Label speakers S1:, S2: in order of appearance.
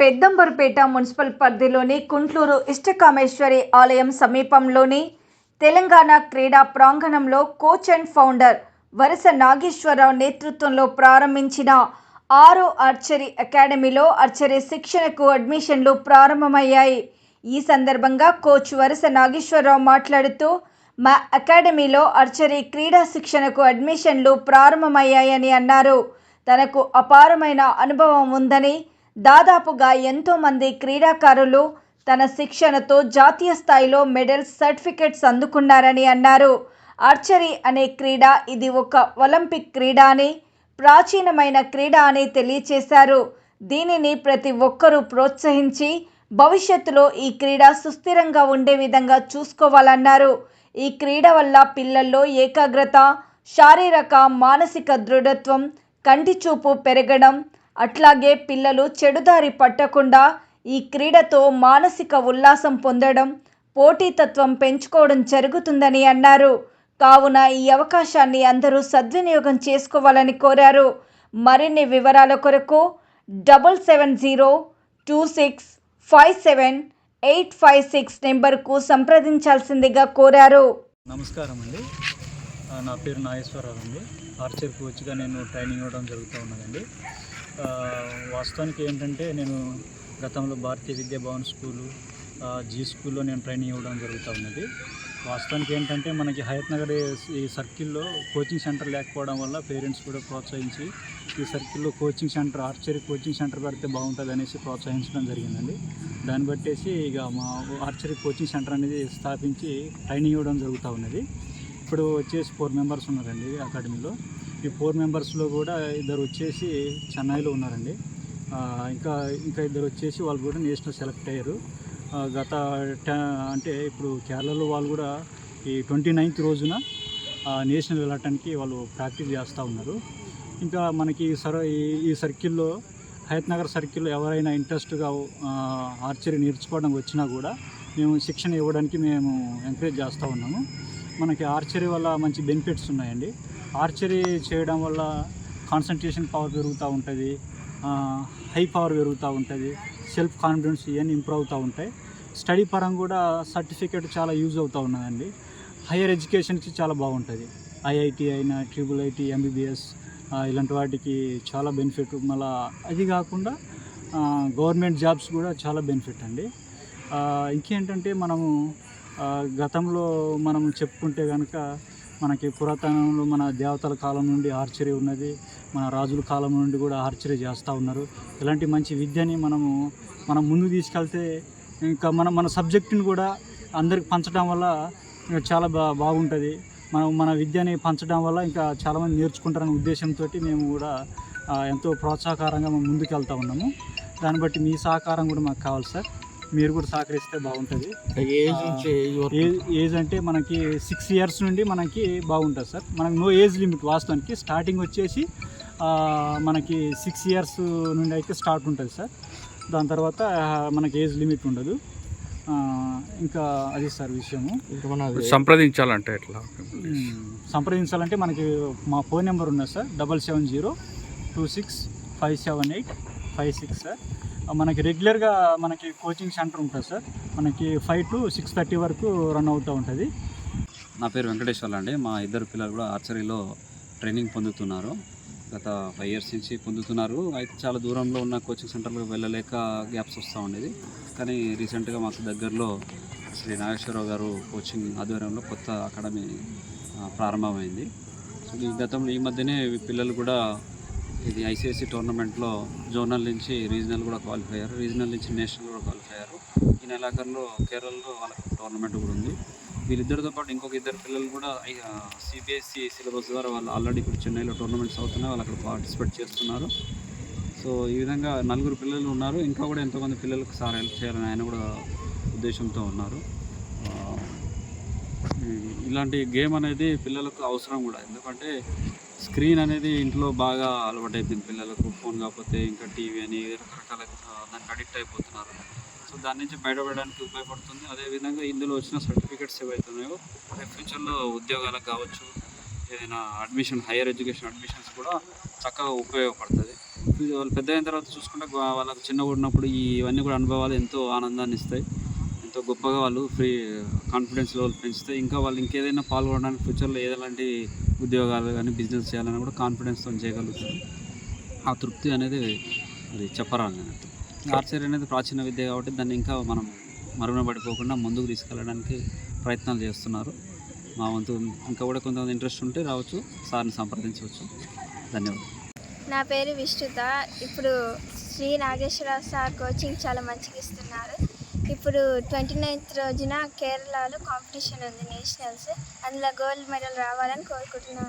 S1: పెద్దంబరుపేట municipal పరిధిలోని కుంట్లూరు ఇష్టకామేశ్వరి ఆలయం సమీపంలోని తెలంగాణ క్రీడా ప్రాంగణంలో కోచ్ అండ్ ఫౌండర్ వరస నాగేశ్వరరావు నేతృత్వంలో ప్రారంభించిన ఆరో ఆర్చరీ అకాడమీలో ఆర్చరీ శిక్షణకు అడ్మిషన్లు ప్రారంభమయ్యాయి. ఈ సందర్భంగా కోచ్ వరస నాగేశ్వరరావు మాట్లాడుతూ మా అకాడమీలో ఆర్చరీ క్రీడా శిక్షణకు అడ్మిషన్లు ప్రారంభమయ్యాయని అన్నారు. తనకు అపారమైన అనుభవం ఉందని దాదాపుగా ఎంతోమంది క్రీడాకారులు తన శిక్షణతో జాతీయ స్థాయిలో మెడల్స్ సర్టిఫికెట్స్ అందుకున్నారని అన్నారు. ఆర్చరీ అనే క్రీడ ఇది ఒక ఒలింపిక్ క్రీడ అని ప్రాచీనమైన క్రీడ అని తెలియచేశారు. దీనిని ప్రతి ఒక్కరూ ప్రోత్సహించి భవిష్యత్తులో ఈ క్రీడ సుస్థిరంగా ఉండే విధంగా చూసుకోవాలన్నారు. ఈ క్రీడ వల్ల పిల్లల్లో ఏకాగ్రత శారీరక మానసిక దృఢత్వం కంటి చూపు పెరగడం అట్లాగే పిల్లలు చెడుదారి పట్టకుండా ఈ క్రీడతో మానసిక ఉల్లాసం పొందడం పోటీతత్వం పెంచుకోవడం జరుగుతుందని అన్నారు. కావున ఈ అవకాశాన్ని అందరూ సద్వినియోగం చేసుకోవాలని కోరారు. మరిన్ని వివరాల కొరకు double seven zero two six five seven eight five six నెంబర్కు సంప్రదించాల్సిందిగా కోరారు.
S2: నమస్కారం అండి నా పేరు నాగేశ్వరరావు అండి. ఆర్చర్ కోచ్గా నేను ట్రైనింగ్ ఇవ్వడం జరుగుతూ ఉన్నదండి. వాస్తవానికి ఏంటంటే నేను గతంలో భారతీయ విద్యాభవన్ స్కూలు జీ స్కూల్లో నేను ట్రైనింగ్ ఇవ్వడం జరుగుతూ ఉన్నది. వాస్తవానికి ఏంటంటే మనకి హయత్ నగర్ ఈ సర్కిల్లో కోచింగ్ సెంటర్ లేకపోవడం వల్ల పేరెంట్స్ కూడా ప్రోత్సహించి ఈ సర్కిల్లో coaching centre archery coaching centre పెడితే బాగుంటుంది అనేసి ప్రోత్సహించడం జరిగిందండి. దాన్ని బట్టేసి ఇక మా ఆర్చరీ కోచింగ్ సెంటర్ అనేది స్థాపించి ట్రైనింగ్ ఇవ్వడం జరుగుతూ ఉన్నది. ఇప్పుడు వచ్చేసి ఫోర్ మెంబర్స్ ఉన్నారండి అకాడమీలో. ఈ ఫోర్ మెంబర్స్లో కూడా ఇద్దరు వచ్చేసి చెన్నైలో ఉన్నారండి. ఇంకా ఇంకా ఇద్దరు వచ్చేసి వాళ్ళు కూడా నేషనల్ సెలెక్ట్ అయ్యారు. గత అంటే ఇప్పుడు కేరళలో వాళ్ళు కూడా ఈ ట్వంటీ నైన్త్ రోజున నేషనల్ వెళ్ళటానికి వాళ్ళు ప్రాక్టీస్ చేస్తూ ఉన్నారు. ఇంకా మనకి సర ఈ- ఈ సర్కిల్లో హయత్ నగర్ సర్కిల్లో ఎవరైనా ఇంట్రెస్ట్గా ఆర్చరీ నేర్చుకోవడానికి వచ్చినా కూడా మేము శిక్షణ ఇవ్వడానికి మేము ఎంకరేజ్ చేస్తూ ఉన్నాము. మనకి ఆర్చరీ వల్ల మంచి బెనిఫిట్స్ ఉన్నాయండి. ఆర్చరీ చేయడం వల్ల కాన్సన్ట్రేషన్ పవర్ పెరుగుతూ ఉంటుంది హై పవర్ పెరుగుతూ ఉంటుంది సెల్ఫ్ కాన్ఫిడెన్స్ ఇవన్నీ ఇంప్రూవ్ అవుతూ ఉంటాయి. స్టడీ పరంగా కూడా సర్టిఫికేట్ చాలా యూజ్ అవుతూ ఉన్నదండి. హైయర్ ఎడ్యుకేషన్కి చాలా బాగుంటుంది. ఐఐటి అయినా ట్రిపుల్ ఐటీ ఎంబీబీఎస్ ఇలాంటి వాటికి చాలా బెనిఫిట్. మళ్ళీ అది కాకుండా గవర్నమెంట్ జాబ్స్ కూడా చాలా బెనిఫిట్ అండి. ఇంకేంటంటే మనము గతంలో మనం చెప్పుకుంటే కనుక మనకి పురాతనంలో మన దేవతల కాలం నుండి ఆర్చరీ ఉన్నది మన రాజుల కాలం నుండి కూడా ఆర్చరీ చేస్తూ ఉన్నారు. ఇలాంటి మంచి విద్యని మనము మనం ముందు తీసుకెళ్తే ఇంకా మన మన సబ్జెక్టుని కూడా అందరికి పంచడం వల్ల చాలా బా బాగుంటుంది. మనం మన విద్యని పంచడం వల్ల ఇంకా చాలామంది నేర్చుకుంటారనే ఉద్దేశంతో మేము కూడా ఎంతో ప్రోత్సాహకరంగా మేము ముందుకు వెళ్తూ ఉన్నాము. దాన్ని బట్టి మీ సహకారం కూడా మాకు కావాలి సార్. మీరు కూడా సహకరిస్తే బాగుంటుంది.
S3: ఏజ్ నుంచి ఏజ్
S2: అంటే మనకి సిక్స్ ఇయర్స్ నుండి మనకి బాగుంటుంది సార్. మనకి నో ఏజ్ లిమిట్ వాస్తవానికి. స్టార్టింగ్ వచ్చేసి ఆ, మనకి సిక్స్ ఇయర్స్ నుండి అయితే స్టార్ట్ ఉంటుంది సార్. దాని తర్వాత మనకి ఏజ్ లిమిట్ ఉండదు. ఆ, ఇంకా అది సార్ విషయము.
S3: ఇంకా మన
S4: సంప్రదించాలంటే ఎట్లా.
S2: సంప్రదించాలంటే మనకి మా ఫోన్ నెంబర్ ఉన్నది sir. Double seven zero two six five seven eight five six sir. మనకి రెగ్యులర్గా మనకి కోచింగ్ సెంటర్ ఉంటుంది సార్. మనకి ఫైవ్ టు సిక్స్ థర్టీ వరకు రన్ అవుతూ ఉంటుంది.
S5: నా పేరు వెంకటేశ్వర్లు అండి. మా ఇద్దరు పిల్లలు కూడా ఆర్చరీలో ట్రైనింగ్ పొందుతున్నారు. గత ఫైవ్ ఇయర్స్ నుంచి పొందుతున్నారు. అయితే చాలా దూరంలో ఉన్న కోచింగ్ సెంటర్లకు వెళ్ళలేక గ్యాప్స్ వస్తూ ఉండేది. కానీ రీసెంట్గా మాకు దగ్గరలో శ్రీ నాగేశ్వరరావు గారు కోచింగ్ ఆధ్వర్యంలో కొత్త అకాడమీ ప్రారంభమైంది. సో ఈ గతంలో ఈ మధ్యనే పిల్లలు కూడా ఇది ఐసీఐసీ టోర్నమెంట్లో జోనల్ నుంచి రీజనల్ కూడా క్వాలిఫై అయ్యారు. రీజనల్ నుంచి నేషనల్ కూడా క్వాలిఫై అయ్యారు. ఈ నెలాఖరులో కేరళలో వాళ్ళకి టోర్నమెంట్ కూడా ఉంది. వీళ్ళిద్దరితో పాటు ఇంకొక ఇద్దరు పిల్లలు కూడా సిబిఎస్ఈ సిలబస్ ద్వారా వాళ్ళు ఆల్రెడీ ఇప్పుడు చెన్నైలో టోర్నమెంట్స్ అవుతున్నాయి. వాళ్ళు అక్కడ పార్టిసిపేట్ చేస్తున్నారు. సో ఈ విధంగా నలుగురు పిల్లలు ఉన్నారు. ఇంకా కూడా ఎంతోమంది పిల్లలకు సార్ హెల్ప్ చేయాలని ఆయన కూడా ఉద్దేశంతో ఉన్నారు. ఇలాంటి గేమ్ అనేది పిల్లలకు అవసరం కూడా. ఎందుకంటే స్క్రీన్ అనేది ఇంట్లో బాగా అలవాటు అయిపోయింది పిల్లలకు ఫోన్ కాకపోతే ఇంకా టీవీ అని రకరకాల దానికి అడిక్ట్ అయిపోతున్నారు. సో దాని నుంచి బయటపడడానికి ఉపయోగపడుతుంది. అదేవిధంగా ఇందులో వచ్చిన సర్టిఫికెట్స్ ఏవైతున్నాయో రేపు ఫ్యూచర్లో ఉద్యోగాలకు కావచ్చు ఏదైనా అడ్మిషన్ హైయర్ ఎడ్యుకేషన్ అడ్మిషన్స్ కూడా చక్కగా ఉపయోగపడుతుంది. వాళ్ళు పెద్ద అయిన తర్వాత చూసుకుంటే వాళ్ళకు చిన్నగా ఉన్నప్పుడు ఇవన్నీ కూడా అనుభవాలు ఎంతో ఆనందాన్ని ఇస్తాయి ఎంతో గొప్పగా వాళ్ళు ఫ్రీ కాన్ఫిడెన్స్ లెవెల్ పెంచుతాయి ఇంకా వాళ్ళు ఇంకేదైనా పాల్గొనడానికి ఫ్యూచర్లో ఏదైనా ఉద్యోగాలు కానీ బిజినెస్ చేయాలని కూడా కాన్ఫిడెన్స్తో చేయగలుగుతారు. ఆ తృప్తి అనేది అది చెప్పరాదు అన్నట్టు ఆర్చరీ అనేది ప్రాచీన విద్య కాబట్టి దాన్ని ఇంకా మనం మరుగున పడిపోకుండా ముందుకు తీసుకెళ్ళడానికి ప్రయత్నాలు చేస్తున్నారు. మా వంతు ఇంకా కూడా కొంతమంది ఇంట్రెస్ట్ ఉంటే రావచ్చు సార్ని సంప్రదించవచ్చు. ధన్యవాదాలు.
S4: నా పేరు విష్ణుత. ఇప్పుడు శ్రీ నాగేశ్వరరావు సార్ కోచింగ్ చాలా మంచిగా ఇస్తున్నారు. ఇప్పుడు ట్వంటీ నైన్త్ రోజున కేరళలో కాంపిటీషన్ ఉంది నేషనల్స్. అందులో గోల్డ్ మెడల్ రావాలని కోరుకుంటున్నాను.